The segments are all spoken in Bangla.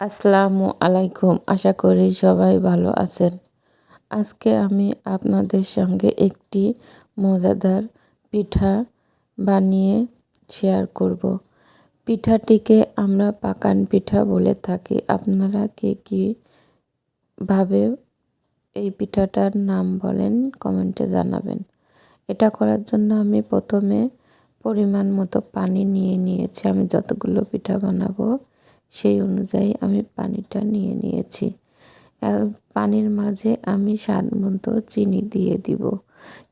আসসালামু আলাইকুম। আশা করি সবাই ভালো আছেন। আজকে আমি আপনাদের সঙ্গে একটি মজাদার পিঠা বানিয়ে শেয়ার করব। পিঠাটিকে আমরা পাকান পিঠা বলে থাকি। আপনারা কে কীভাবে এই পিঠাটার নাম বলেন কমেন্টে জানাবেন। এটা করার জন্য আমি প্রথমে পরিমাণ মতো পানি নিয়ে নিয়েছি। আমি যতগুলো পিঠা বানাবো সেই অনুযায়ী আমি পানিটা নিয়ে নিয়েছি। পানির মাঝে আমি স্বাদ মতো চিনি দিয়ে দিব।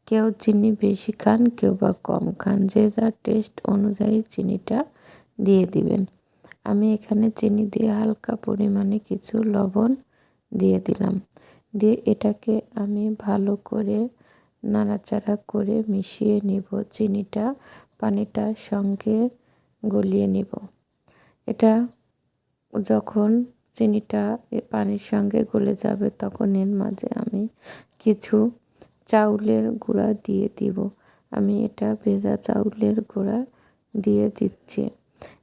কেউ চিনি বেশি খান, কেউ বা কম খান। যে যার টেস্ট অনুযায়ী চিনিটা দিয়ে দিবেন। আমি এখানে চিনি দিয়ে হালকা পরিমাণে কিছু লবণ দিয়ে দিলাম। দিয়ে এটাকে আমি ভালো করে নাড়াচাড়া করে মিশিয়ে নিব। চিনিটা পানিটার সঙ্গে গলিয়ে নিব। এটা যখন চিনিটা পানির সঙ্গে গলে যাবে, তখন এর মাঝে আমি কিছু চাউলের গুঁড়া দিয়ে দিব। আমি এটা ভেজা চাউলের গুঁড়া দিয়ে দিচ্ছি।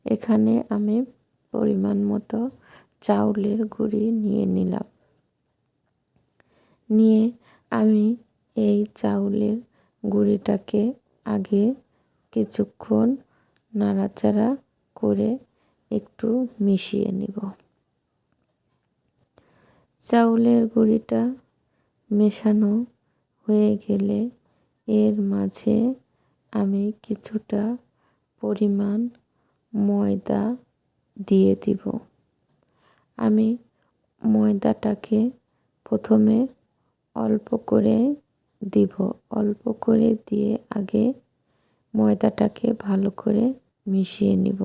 এখানে আমি পরিমাণ মতো চাউলের গুঁড়ি নিয়ে নিলাম। নিয়ে আমি এই চাউলের গুঁড়িটাকে আগে কিছুক্ষণ নাড়াচাড়া করে একটু মিশিয়ে নিব। চাউলের গুঁড়িটা মেশানো হয়ে গেলে এর মাঝে আমি কিছুটা পরিমাণ ময়দা দিয়ে দিব। আমি ময়দাটাকে প্রথমে অল্প করে দিব। অল্প করে দিয়ে আগে ময়দাটাকে ভালো করে মিশিয়ে নিব।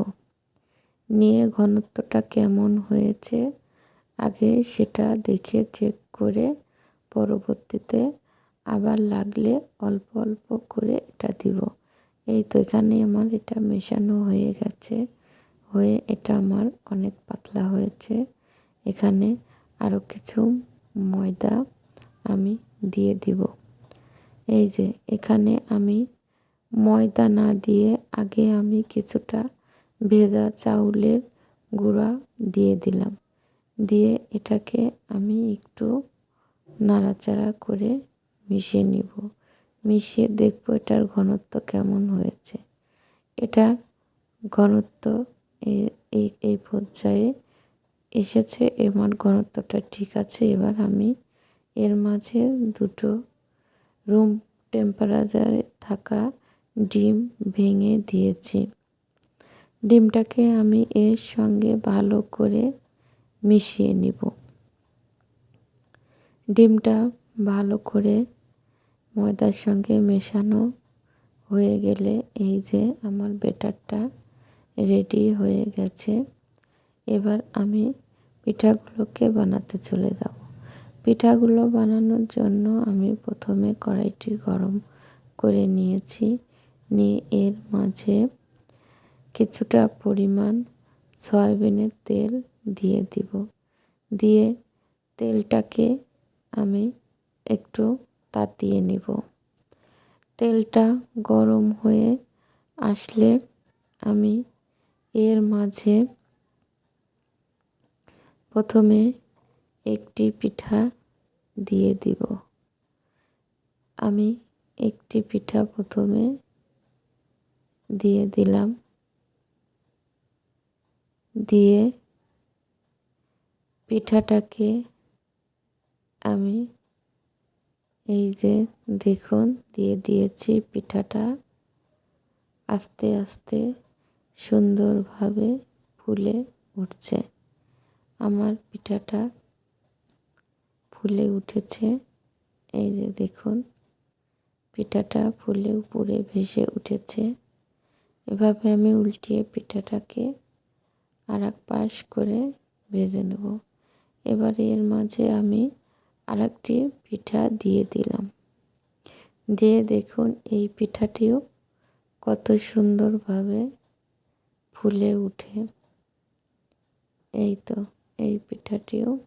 নিয়ে ঘনত্বটা কেমন হয়েছে, আগে সেটা দেখে চেক করে পরবর্তীতে আবার লাগলে অল্প অল্প করে এটা দিব। এই তো এখানে আমার এটা মেশানো হয়ে গেছে, হয়ে এটা আমার অনেক পাতলা হয়েছে। এখানে আরও কিছু ময়দা আমি দিয়ে দিব। এই যে এখানে আমি ময়দা না দিয়ে আগে আমি কিছুটা ভেজা চাউলের গুঁড়া দিয়ে দিলাম। দিয়ে এটাকে আমি একটু নাড়াচাড়া করে মিশিয়ে নিব। মিশিয়ে দেখব এটার ঘনত্ব কেমন হয়েছে। এটার ঘনত্ব এই এই পর্যায়ে এসেছে এবার ঘনত্বটা ঠিক আছে। এবার আমি এর মাঝে দুটো রুম টেম্পারেচারে থাকা ডিম ভেঙে দিয়েছি। ডিমটাকে আমি এর সঙ্গে ভালো করে মিশিয়ে নিব। ডিমটা ভালো করে ময়দার সঙ্গে মেশানো হয়ে গেলে এই যে আমার বেটারটা রেডি হয়ে গেছে। এবার আমি পিঠাগুলোকে বানাতে চলে যাব। পিঠাগুলো বানানোর জন্য আমি প্রথমে কড়াইটি গরম করে নিয়েছি। নিয়ে এর মাঝে কিছুটা পরিমাণ সয়াবিনের তেল দিয়ে দিব। দিয়ে তেলটাকে আমি একটু তাতিয়ে নিব। তেলটা গরম হয়ে আসলে আমি এর মাঝে প্রথমে একটি পিঠা দিয়ে দিব। আমি একটি পিঠা প্রথমে দিয়ে দিলাম। দিয়ে পিঠাটাকে আমি এই যে দেখুন দিয়ে দিয়েছি পিঠাটা। আস্তে আস্তে সুন্দরভাবে ফুলে উঠছে। আমার পিঠাটা ফুলে উঠেছে। এই যে দেখুন, পিঠাটা ফুলে উপরে ভেসে উঠেছে। এভাবে আমি উল্টিয়ে পিঠাটাকে আর এক পাশ করে ভেজে নেব। এবার এর মাঝে আমি আরেকটি পিঠা দিয়ে দিলাম। দিয়ে দেখুন, এই পিঠাটিও কত সুন্দরভাবে ফুলে উঠে। এই তো, এই পিঠাটিও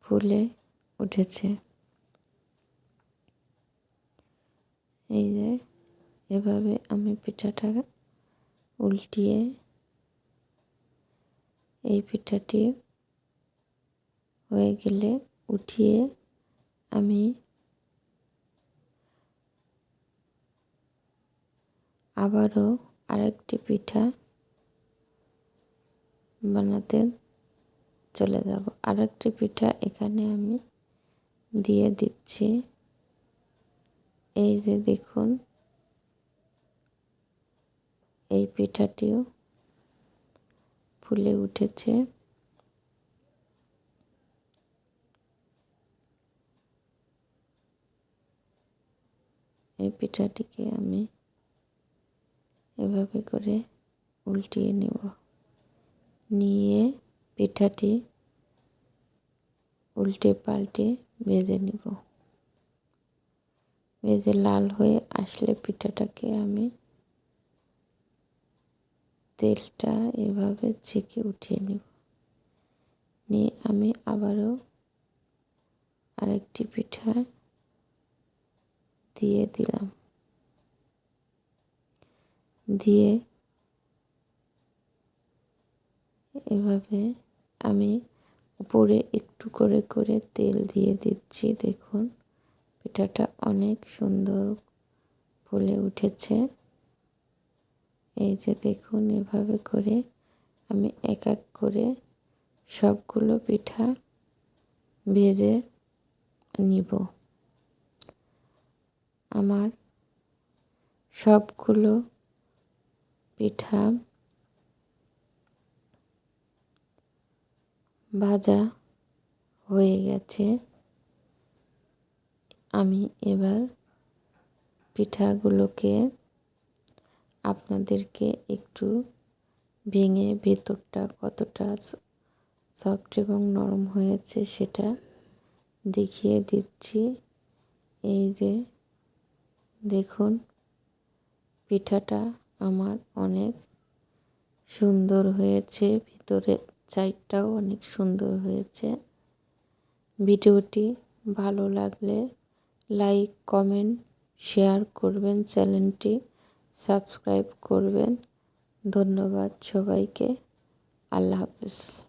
ফুলে উঠেছে। এই যে, এভাবে আমি পিঠাটা উল্টিয়ে এই পিঠাটি হয়ে গেলে উঠিয়ে আমি আবারও আরেকটি পিঠা বানাতে চলে যাব। আরেকটি পিঠা এখানে আমি দিয়ে দিচ্ছি। এই যে দেখুন, এই পিঠাটিও ফুলে উঠেছে। এই পিঠাটিকে আমি এভাবে করে উল্টিয়ে নেব। নিয়ে পিঠাটি উল্টে পাল্টে ভেজে নিব। ভেজে লাল হয়ে আসলে পিঠাটাকে আমি তেলটা এভাবে ছেঁকে উঠিয়ে নেব। নিয়ে আমি আবারও আরেকটি পিঠা দিয়ে দিলাম। দিয়ে এভাবে আমি উপরে একটু করে করে তেল দিয়ে দিচ্ছি। দেখুন, পিঠাটা অনেক সুন্দর ফুলে উঠেছে। এই যে দেখুন, এভাবে করে আমি এক এক করে সবগুলো পিঠা ভেজে নিব। আমার সবগুলো পিঠা ভাজা হয়ে গেছে। আমি এবার পিঠাগুলোকে আপনাদেরকে একটু ভেঙে ভেতরটা কতটা সফট এবং নরম হয়েছে সেটা দেখিয়ে দিচ্ছি। এই যে দেখুন, পিঠাটা আমার অনেক সুন্দর হয়েছে, ভিতরে সাইডটাও অনেক সুন্দর হয়েছে। ভিডিওটি ভালো লাগলে লাইক, কমেন্ট, শেয়ার করবেন চ্যানেলটি। সাবস্ক্রাইব করবেন। ধন্যবাদ সবাইকে। আল্লাহ হাফিজ।